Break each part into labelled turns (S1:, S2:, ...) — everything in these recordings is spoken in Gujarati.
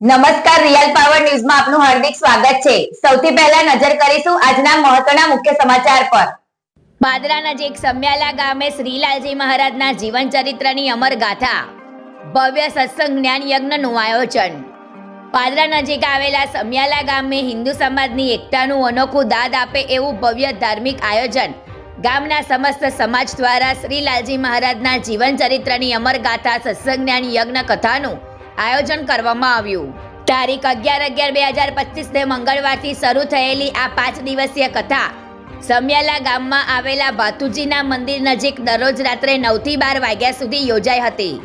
S1: નમસ્કાર, રિયલ પાવર ન્યૂઝમાં આપનું હાર્દિક સ્વાગત છે. સૌથી પહેલા નજર કરીશું આજના મહત્વના મુખ્ય સમાચાર પર.
S2: પાદરા નજીક સમ્યાલા ગામે શ્રીલાલજી મહારાજના જીવન ચરિત્રની અમર ગાથા, ભવ્ય સત્સંગ જ્ઞાન યજ્ઞનું આયોજન. પાદરા નજીક આવેલા સમ્યાલા ગામે હિન્દુ સમાજની એકતાનું અનોખું દાદ આપે એવું ભવ્ય ધાર્મિક આયોજન ગામના સમસ્ત સમાજ દ્વારા શ્રીલાલજી મહારાજના જીવન ચરિત્રની અમર ગાથા સત્સંગ જ્ઞાન યજ્ઞ કથાનું આયોજન કરવામાં આવ્યું. તારીખ અગિયાર અગિયાર બે હજાર પચીસને મંગળવારથી શરૂ થયેલી આ પાંચ દિવસીય કથા સમ્યાલા ગામમાં આવેલા ભાતુજીના મંદિર નજીક દરરોજ રાત્રે નવથી બાર વાગ્યા સુધી યોજાઈ હતી.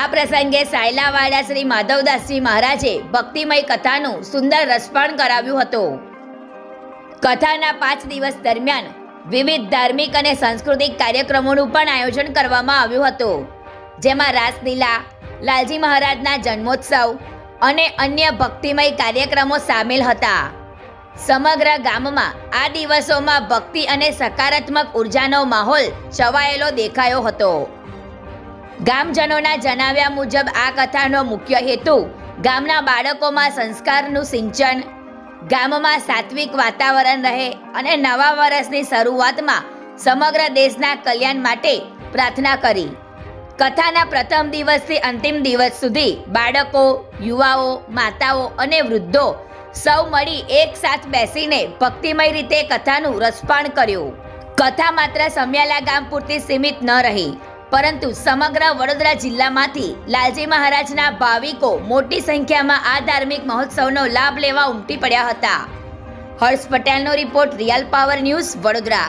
S2: આ પ્રસંગે સાયલાવાડા શ્રી માધવદાસજી મહારાજે ભક્તિમય કથાનું સુંદર રસપણ કરાવ્યું હતું. કથાના પાંચ દિવસ દરમિયાન વિવિધ ધાર્મિક અને સાંસ્કૃતિક કાર્યક્રમોનું પણ આયોજન કરવામાં આવ્યું હતું. જેમાં રાસલીલા લાલજી મહારાજના જન્મોત્સવ અને અન્ય ભક્તિમય કાર્યક્રમો સામેલ હતા. સમગ્ર ગામમાં આ દિવસોમાં ભક્તિ અને સકારાત્મક ઉર્જાનો માહોલ છવાયેલો દેખાયો હતો. ગામજનોના જણાવ્યા મુજબ આ કથાનો મુખ્ય હેતુ ગામના બાળકોમાં સંસ્કારનું સિંચન, ગામમાં સાત્વિક વાતાવરણ રહે અને નવા વર્ષની શરૂઆતમાં સમગ્ર દેશના કલ્યાણ માટે પ્રાર્થના કરી. કથાના પ્રથમ દિવસથી અંતિમ દિવસ સુધી બાળકો, યુવાઓ, માતાઓ અને વૃદ્ધો સૌ મળી એક સાથ બેસીને ભક્તિમય રીતે કથાનું રસપાન કર્યું. કથા માત્ર સમ્યાલા ગામ પૂરતી સીમિત ન રહી, પરંતુ સમગ્ર વડોદરા જિલ્લામાંથી લાલજી મહારાજના ભાવિકો મોટી સંખ્યામાં આ ધાર્મિક મહોત્સવનો લાભ લેવા ઉમટી પડ્યા હતા. હર્ષ પટેલનો report real power news Vadodara.